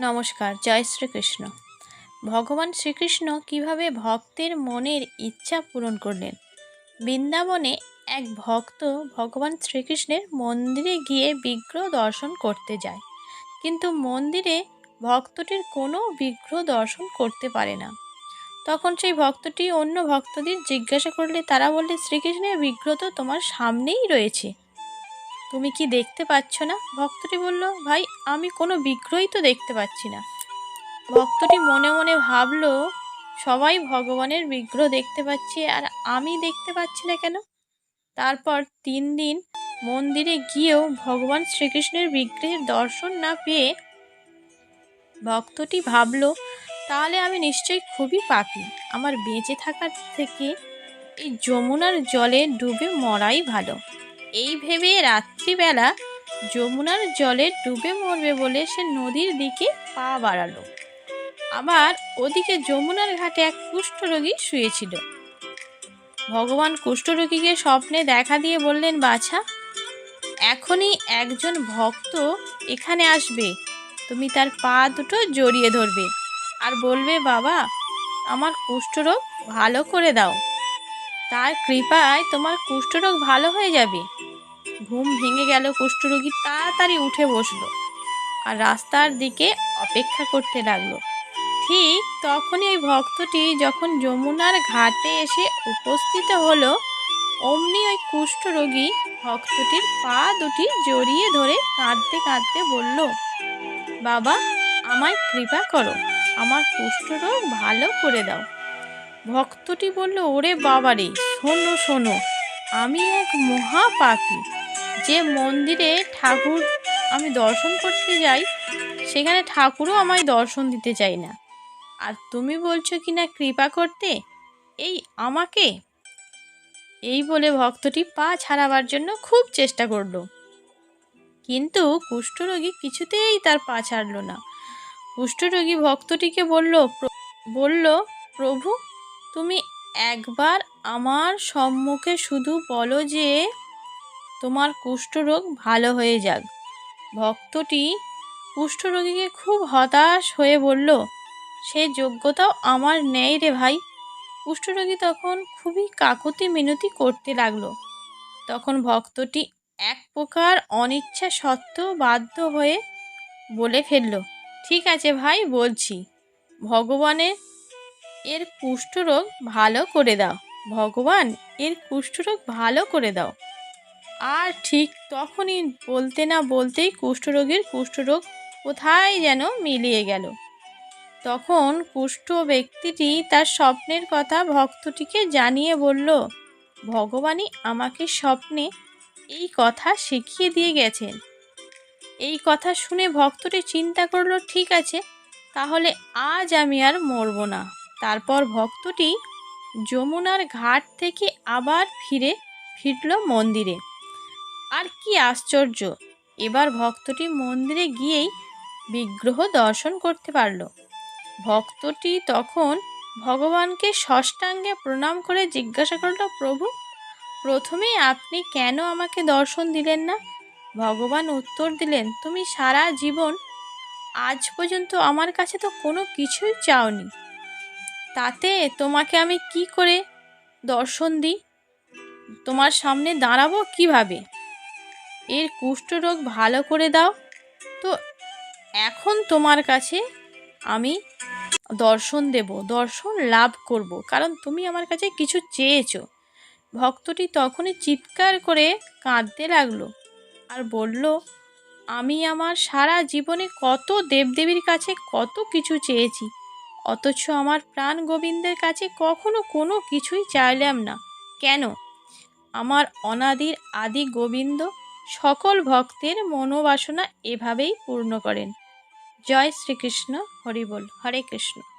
নমস্কার, জয় শ্রীকৃষ্ণ। ভগবান শ্রীকৃষ্ণ কীভাবে ভক্তের মনের ইচ্ছা পূরণ করলেন? বৃন্দাবনে এক ভক্ত ভগবান শ্রীকৃষ্ণের মন্দিরে গিয়ে বিগ্রহ দর্শন করতে যায়। কিন্তু মন্দিরে ভক্তটির কোনো বিগ্রহ দর্শন করতে পারে না। তখন সেই ভক্তটি অন্য ভক্তদের জিজ্ঞাসা করলে তারা বললে, শ্রীকৃষ্ণের বিগ্রহ তো তোমার সামনেই রয়েছে। তুমি কি দেখতে পাচ্ছ না? ভক্তটি বলল, ভাই, আমি কোনো বিগ্রহই তো দেখতে পাচ্ছি না। ভক্তটি মনে মনে ভাবলো, সবাই ভগবানের বিগ্রহ দেখতে পাচ্ছে, আর আমি দেখতে পাচ্ছি না কেন? তারপর তিন দিন মন্দিরে গিয়েও ভগবান শ্রীকৃষ্ণের বিগ্রহের দর্শন না পেয়ে ভক্তটি ভাবলো, তাহলে আমি নিশ্চয়ই খুবই পাপি। আমার বেঁচে থাকার থেকে এই যমুনার জলে ডুবে মরাই ভালো। এই ভেবে রাত্রিবেলা যমুনার জলে ডুবে মরবে বলে সে নদীর দিকে পা বাড়ালো। আবার ওদিকে যমুনার ঘাটে এক কুষ্ঠরোগী শুয়েছিল। ভগবান কুষ্ঠরোগীকে স্বপ্নে দেখা দিয়ে বললেন, বাছা, এখনই একজন ভক্ত এখানে আসবে। তুমি তার পা দুটো জড়িয়ে ধরবে আর বলবে, বাবা, আমার কুষ্ঠরোগ ভালো করে দাও তার কৃপায় তোমার কুষ্ঠরোগ ভালো হয়ে যাবে। ঘুম ভেঙে গেল কুষ্ঠরোগী তাড়াতাড়ি উঠে বসল আর রাস্তার দিকে অপেক্ষা করতে লাগল। ঠিক তখনই ওই ভক্তটি যখন যমুনার ঘাটে এসে উপস্থিত হলো, অমনি ওই কুষ্ঠরোগী ভক্তটির পা দুটি জড়িয়ে ধরে কাঁদতে কাঁদতে বলল, বাবা, আমায় কৃপা করো, আমার কুষ্ঠরোগ ভালো করে দাও। ভক্তটি বলল, ওরে বাবারে, শোনো শোনো, আমি এক মহাপাপী। যে মন্দিরে ঠাকুর আমি দর্শন করতে যাই, সেখানে ঠাকুরও আমায় দর্শন দিতে চাই না। আর তুমি বলছো কি না কৃপা করতে? এই আমাকে? এই বলে ভক্তটি পা ছাড়াবার জন্য খুব চেষ্টা করল। কিন্তু কুষ্ঠরোগী কিছুতেই তার পা ছাড়ল না। কুষ্ঠরোগী ভক্তটিকে বলল বলল, প্রভু তুমি একবার আমার সম্মুখে শুধু বলো যে তোমার কুষ্ঠরোগ ভালো হয়ে যাক। ভক্তটি কুষ্ঠরোগীকে খুব হতাশ হয়ে বলল, সে যোগ্যতাও আমার নেই রে ভাই। কুষ্ঠরোগী তখন খুবই কাকুতি মিনতি করতে লাগল। তখন ভক্তটি এক প্রকার অনিচ্ছা সত্ত্বেও বাধ্য হয়ে বলে ফেলল, ঠিক আছে ভাই, বলছি। ভগবানের এর কুষ্ঠরোগ ভালো করে দাও। ভগবান, এর কুষ্ঠরোগ ভালো করে দাও। আর ঠিক তখনই বলতে না বলতেই কুষ্ঠরোগীর কুষ্ঠরোগ কোথায় যেন মিলিয়ে গেল। তখন কুষ্ঠ ব্যক্তিটি তার স্বপ্নের কথা ভক্তটিকে জানিয়ে বলল, ভগবানই আমাকে স্বপ্নে এই কথা শিখিয়ে দিয়ে গেছেন। এই কথা শুনে ভক্তটি চিন্তা করল, ঠিক আছে, তাহলে আজ আমি আর মরব না। তারপর ভক্তটি যমুনার ঘাট থেকে আবার ফিরে ফিরল মন্দিরে। আর কি আশ্চর্য, এবার ভক্তটি মন্দিরে গিয়েই বিগ্রহ দর্শন করতে পারল। ভক্তটি তখন ভগবানকে ষষ্ঠাঙ্গে প্রণাম করে জিজ্ঞাসা করল, প্রভু, প্রথমেই আপনি কেন আমাকে দর্শন দিলেন না? ভগবান উত্তর দিলেন, তুমি সারা জীবন আজ পর্যন্ত আমার কাছে তো কোনো কিছুই চাওনি। তাতে তোমাকে আমি কি করে দর্শন দিই? তোমার সামনে দাঁড়াবো কীভাবে? এর কুষ্ঠরোগ ভালো করে দাও। তো এখন তোমার কাছে আমি দর্শন দেব, দর্শন লাভ করব। কারণ তুমি আমার কাছে কিছু চেয়েছো। ভক্তটি তখনই চিৎকার করে কাঁদতে লাগল আর বলল, আমি আমার সারা জীবনে কত দেবদেবীর কাছে কত কিছু চেয়েছি। অথচ আমার প্রাণ গোবিন্দের কাছে কখনো কোনো কিছুই চাইলাম না। কেন? আমার অনাদির আদি গোবিন্দ সকল ভক্তের মনোবাসনা এভাবেই পূর্ণ করেন। জয় শ্রীকৃষ্ণ হরিবল হরে কৃষ্ণ।